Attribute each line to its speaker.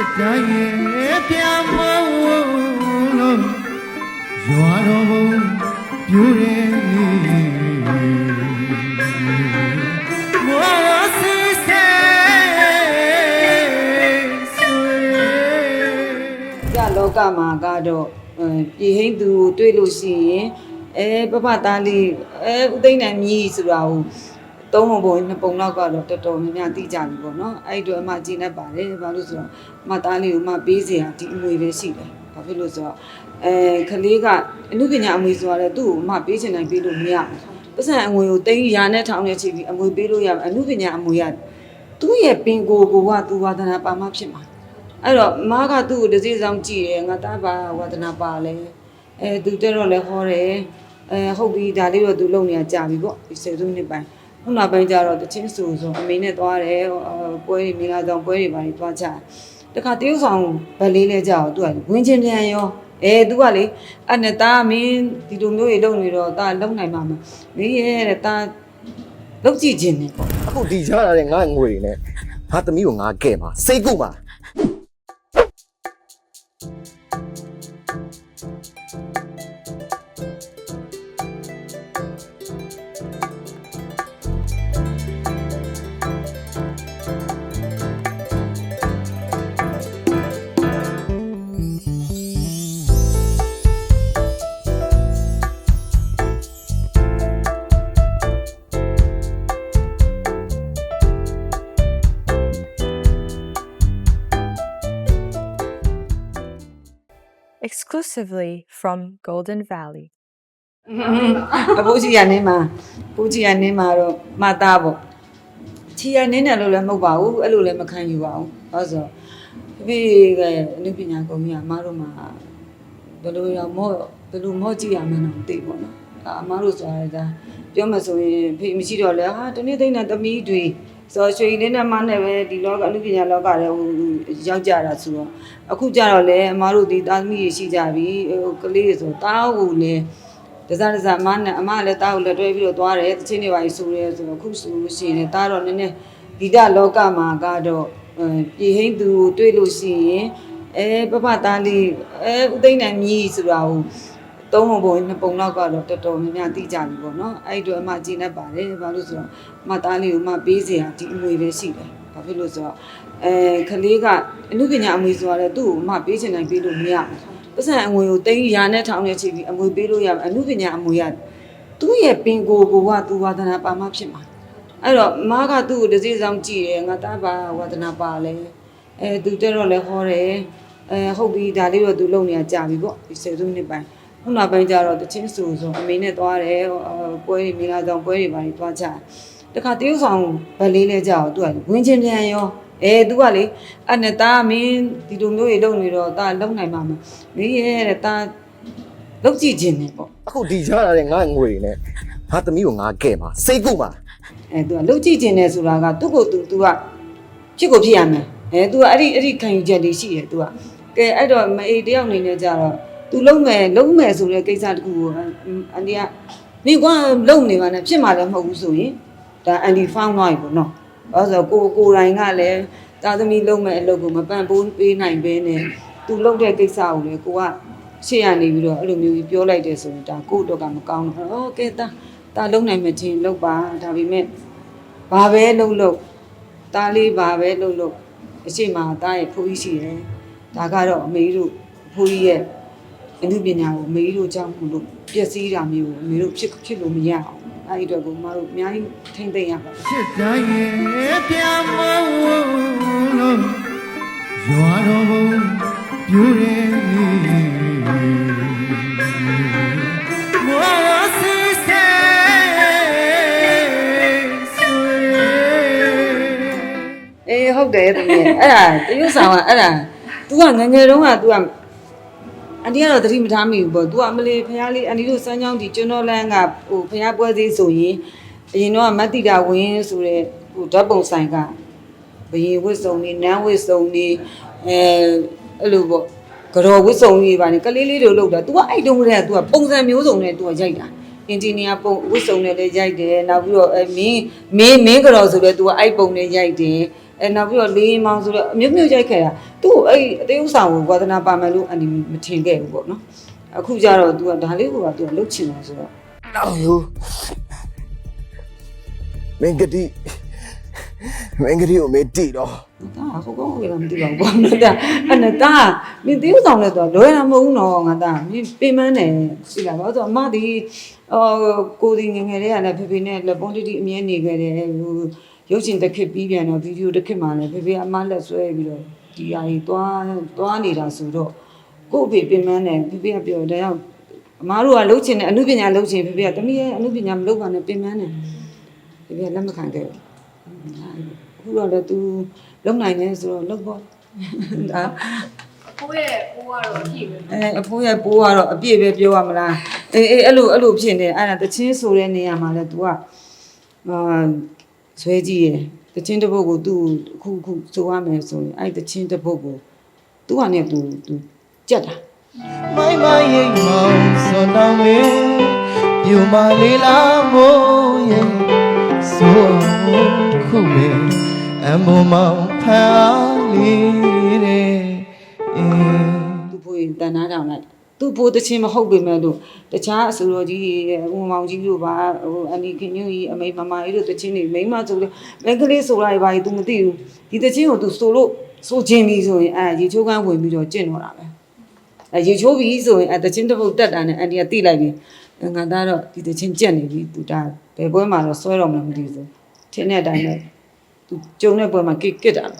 Speaker 1: စ်တိုင်းရဲ့ပြန်မလို့ရွာတော်ဘုံပြူရဲ့မောစီစေဆွေ
Speaker 2: ကြလောကမှာကတော့အဲပြည်ဟိန်းသူကိုတွေ့လို့ရှိရင်အဲပပသားလေးအဲဥသိမ့်နိုင်မြည်ဆိုတာကို သုံးပုံပုံနှစ်ပုံလောက်ကတော့တော်တော်များများသိကြပြီပေါ့နော်အဲ့ဒီတော့အမကြည်နေပါတယ်ဘာလို့ဆိုတော့အမသားလေးကိုအမပေးစရာဒီအမွေပဲရှိတယ်ဘာဖြစ်လို့ဆိုတော့အဲကလေးကအမှုပညာအမွေဆိုတာလေသူ့ကိုအမပေးချင်တိုင်းပေးလို့မရဘူးပတ်စံအငွေကိုတင်းရာနဲ့ထောင်းနေချီပြီးအမွေပေးလို့ရမယ်အမှုပညာအမွေရသူ့ရဲ့ပင်ကိုယ်ကိုကသူဝါဒနာပါမဖြစ်မှာအဲ့တော့မားကသူ့ကိုတစ်စိဆောင်ကြည့်တယ်ငါသားပါဝါဒနာပါလဲအဲသူတက်တော့လဲဟောတယ်အဲဟုတ်ပြီဒါလေးတော့သူလုံနေရကြာပြီပေါ့ဒီစေစုနှစ်ပိုင်း ခုနောက်ပိုင်းကျတော့တချင်းဆူဆိုအမေနဲ့သွားတယ်ဟိုပွဲတွေမိလာဆောင်ပွဲတွေပါနေသွားကြတခါတရုတ်ဆောင်ဗတ်လေးလဲကြာတော့သူကဝင်ချင်းပြန်ရောအဲသူကလေအဲ့နဲ့တာမင်းဒီလိုမျိုးတွေလုံနေတော့တာလုံနိုင်မှာမမင်းရဲ့တဲ့တာလုံကြည့်ခြင်းနဲ့ပေါ့
Speaker 3: အခုဒီရလာတဲ့ငါငွေတွေနဲ့ငါသမီးကိုငါကဲပါစိတ်ကုပါ
Speaker 4: exclusively from Golden Valley.
Speaker 2: အဖိုးကြီးရနေမှာဖိုးကြီးရနေမှာတော့မသားပေါ့ချီရနေတယ်လို့လည်းမဟုတ်ပါဘူးအဲ့လိုလည်းမခံယူပါဘူးဟုတ်ဆိုဒီကအနုပညာကုမ္ပဏီကအမားတို့မှာဘယ်လိုရောမော့ဘယ်လိုမော့ကြည့်ရမှန်းတော့မသိဘူးနော်ဒါအမားတို့ဆိုတာဒါပြောမှဆိုရင်ဖေမရှိတော့လဲဟာတနေ့သိတဲ့သမီးတွေ ဆိုတော့ရွှေရင်းနဲ့မနဲ့ပဲဒီလောကအနုပညာလောကထဲဟိုရောက်ကြတာဆိုတော့အခုကြတော့လေအမားတို့ဒီသားသမီးတွေရှိကြပြီဟိုကလေးတွေဆိုတားကိုလည်းတစားတစားအမနဲ့အမလည်းတားကိုလက်တွဲပြီးတော့သွားတယ်တချင်းတွေပါကြီးဆိုရဲဆိုတော့အခုဆိုလို့ရှိရင်လည်းတားတော့နည်းနည်းဂီတလောကမှာကတော့အဲပြည်ဟိန်းသူကိုတွေ့လို့ရှိရင်အဲပပသားလေးအဲဥသိမ့်နိုင်မြည်ဆိုတာကို သုံးပုံပုံနှစ်ပုံလောက်ကတော့တော်တော်များများသိကြပြီပေါ့နော်အဲ့ဒီတော့အမကြည်နေပါတယ်ဘာလို့ဆိုတော့အမသားလေးကိုအမပေးစရာဒီအမွေပဲရှိတယ်ဘာဖြစ်လို့ဆိုတော့အဲကလေးကအမှုပညာအမွေဆိုတာလေသူ့ကိုအမပေးချင်တိုင်းပေးလို့မရဘူးပတ်စံအငွေကိုတင်းရာနဲ့ထောင်းနေချီပြီးအမွေပေးလို့ရမယ်အမှုပညာအမွေရသူ့ရဲ့ပင်ကိုယ်ကိုကသူဝါဒနာပါမဖြစ်မှာအဲ့တော့မားကသူ့ကိုတစ်စိဆောင်ကြည့်တယ်ငါသားပါဝါဒနာပါလဲအဲသူတက်တော့လဲဟောတယ်အဲဟုတ်ပြီဒါလေးတော့သူလုံနေရကြာပြီပေါ့ဒီစေစုနှစ်ပိုင်း ခုနောက်ပိုင်းကျတော့တချင်းဆူဆိုအမေနဲ့သွားတယ်ဟိုပွဲတွေမိလာဆောင်ပွဲတွေပါနေသွားကြတခါတရုတ်ဆောင်ဗတ်လေးလဲကြာတော့သူကဝင်ချင်းပြန်ရောအဲသူကလေအဲ့နဲ့တာမင်းဒီလိုမျိုးတွေလုံနေတော့တာလုံနိုင်မှာမမင်းရဲ့တဲ့တာလုံကြည့်ခြင်းနဲ့ပေါ့
Speaker 3: အခုဒီရလာတဲ့ငါငွေတွေနဲ့ငါသမီးကိုငါကဲပါစိတ်ကုပါ
Speaker 2: အဲသူကလုံကြည့်ခြင်းနဲ့ဆိုတာကသူ့ကိုသူသူကဖြစ်ကိုဖြစ်ရမယ်အဲသူကအဲ့ဒီအဲ့ဒီခံယူချက်တွေရှိတယ်သူကကဲအဲ့တော့မအေးတယောက်အနေနဲ့ကြတော့ သူလုံမယ်လုံမယ်ဆိုတဲ့ကိစ္စတခုကိုအန်ဒီကမိကွာလုံနေပါနဲ့ဖြစ်မှာလည်းမဟုတ်ဘူးဆိုရင်ဒါအန်ဒီဖောင်းသွားပြီပေါ့နော်ဘာလို့ဆိုတော့ကိုကိုယ်တိုင်ကလည်းတာသမီလုံမယ်အလုပ်ကိုမပန့်ပိုးပေးနိုင်ဘဲနဲ့သူလုံတဲ့ကိစ္စကိုလေကိုကရှေ့ရနေပြီးတော့အဲ့လိုမျိုးကြီးပြောလိုက်တယ်ဆိုရင်ဒါကိုယ့်အတွက်ကမကောင်းတော့ဟုတ်ကဲ့တာတာလုံနိုင်မှချင်းလုံပါဒါပေမဲ့ဘာပဲလုပ်လို့တားလေးဘာပဲလုပ်လို့အရှိမတားရဲ့ဖိုးကြီးရှိတယ်ဒါကတော့အမေတို့အဖိုးကြီးရဲ့ အမှုပညာကိုအမေတို့ကြောင့်မလို့ပျက်စီးတာမျိုးကိုအမေတို့ဖြစ်ဖြစ်လို့မရအောင်အဲ့ဒီအတွက်ကိုမတို့အများကြီးထိမ့်သိမ့်ရပါတယ်
Speaker 1: စစ်တိုင်းရဲ့ပြန်မလို့ရွာတော်ဘုံပြူရဲ့မောစီစေဆွေ
Speaker 2: အေးဟုတ်တယ်တမီးအဲ့ဒါတရုတ်ဆောင်ကအဲ့ဒါ तू ကငယ်ငယ်တုန်းက तू ကအ န်တီကတော့သတိမထားမိဘူးပေါ့ तू ကအမလေးဖះလေးအန်တီတို့စမ်းချောင်းဒီကျွန်းတော်လန်းကဟိုဖះပွဲစည်းဆိုရင်အရင်တော့မတ်တီတာဝင်းဆိုတဲ့ဟိုဓာတ်ပုံဆိုင်ကဘယင်ဝစ်စုံနေနန်းဝစ်စုံနေအဲအဲ့လိုပေါ့ကြော်ဝစ်စုံကြီးပါနေကလေးလေးတွေလောက်တာ तू ကအဲ့တုန်းကတည်းက तू ကပုံစံမျိုးစုံနဲ့ तू ကရိုက်တာအင်ဂျင်နီယာပုံဝစ်စုံနဲ့လည်းရိုက်တယ်နောက်ပြီးတော့အဲမင်းမင်းမင်းကြော်ဆိုလဲ तू ကအဲ့ပုံနဲ့ရိုက်တယ် အဲနောက်ပြီးတော့လေးမောင်ဆိုတော့အမျိုးမျိုးရိုက်ခဲ့တာသူ့ကိုအဲ့အသေးဥဆောင်ကိုဝါသနာပါမယ်လို့အန်ဒီမထင်ခဲ့ဘူးပေါ့နော်အခုကျတော့ तू ကဒါလေးကိုက तू ကလှုပ်ချင်တယ်ဆိုတော့
Speaker 3: နောက်ရိုးမင်းကတိမင်းကတိကိုမေးတိတော့
Speaker 2: ဒါဟိုကောင်ကလည်းမသိပါဘူးပေါ့နော်ဒါအဲ့နဲ့ဒါမင်းသေးဥဆောင်လဲဆိုတော့လွယ်တာမဟုတ်ဘူးနော်ငါဒါမင်းပင်မန်းတယ်ရှိလားဘာလို့ဆိုတော့အမဒီအော်ကိုဒီငယ်ငယ်လေးကလည်းဖေဖေနဲ့လက်ပုံးတိတိအမြဲနေခဲ့တယ်ဟို ရုပ်ရှင်တစ်ခစ်ပြီးပြန်တော့ဗီဒီယိုတစ်ခစ်မှလည်းဖေဖေအမလက်ဆွဲပြီးတော့ဒီအကြီးသွားသွားနေတာဆိုတော့ကို့အဖေပင်မန်းတယ်ဖေဖေကပြောတယ်ရောက်အမားတို့ကလှုပ်ချင်တယ်အမှုပညာလှုပ်ချင်ဖေဖေကတမီးရဲ့အမှုပညာမလှုပ်ပါနဲ့ပင်မန်းတယ်ဖေဖေကလက်မခံခဲ့ဘူးအခုတော့လည်း तू လုံနိုင်တယ်ဆိုတော့လုံပေါ့ဒါ
Speaker 5: ကိုယ့်ရဲ့ကိုကတော့အပြည့်ပဲ
Speaker 2: အဲအဖိုးရဲ့ပိုးကတော့အပြည့်ပဲပြောရမလားအေးအေးအဲ့လိုအဲ့လိုဖြစ်နေအဲ့ဒါတချင်းဆိုတဲ့နေရာမှာလဲ तू ကအာ ဇွဲကြီးရယ်တချင်းတစ်ပုတ်ကိုသူ့အခုအခုစိုးရမယ်ဆိုရင်အဲ့တချင်းတစ်ပုတ်ကိုသူ့ဟာနဲ့သူသူကြက်တာ
Speaker 1: မိုင်းမရင်မောင်စွန်တော်မေပြူမလေးလာမိုးရင်စိုးခုမေအမမောင်ဖန်လေးတဲ့
Speaker 2: သူဖွေတန်နာတောင်လိုက် သူ့ဖိုးတချင်းမဟုတ်ပေမဲ့လို့တခြားအဆိုတော်ကြီးတွေဥမောင်ကြီးတို့ပါဟိုအန်ဒီခင်ညူကြီးအမေမမကြီးတို့တချင်းတွေမိန်းမဆိုလို့မင်္ဂလေးဆိုလာပါ ਈ तू မသိဘူးဒီတချင်းကို तू ဆိုလို့ဆိုခြင်းပြီဆိုရင်အဲရေချိုးကန်းဝင်ပြီးတော့ကျင့်တော့တာပဲအဲရေချိုးပြီဆိုရင်အဲတချင်းတစ်ပုတ်တက်တာနဲ့အန်ဒီကတိလိုက်ပြီအဲငါသားတော့ဒီတချင်းကြက်နေပြီ तू ဒါဘယ်ပွဲမှာတော့ဆွဲတော့မှမသိဘူးဆိုထင်းတဲ့အတိုင်းပဲ तू ကျုံတဲ့ပွဲမှာကစ်ကစ်တာပဲ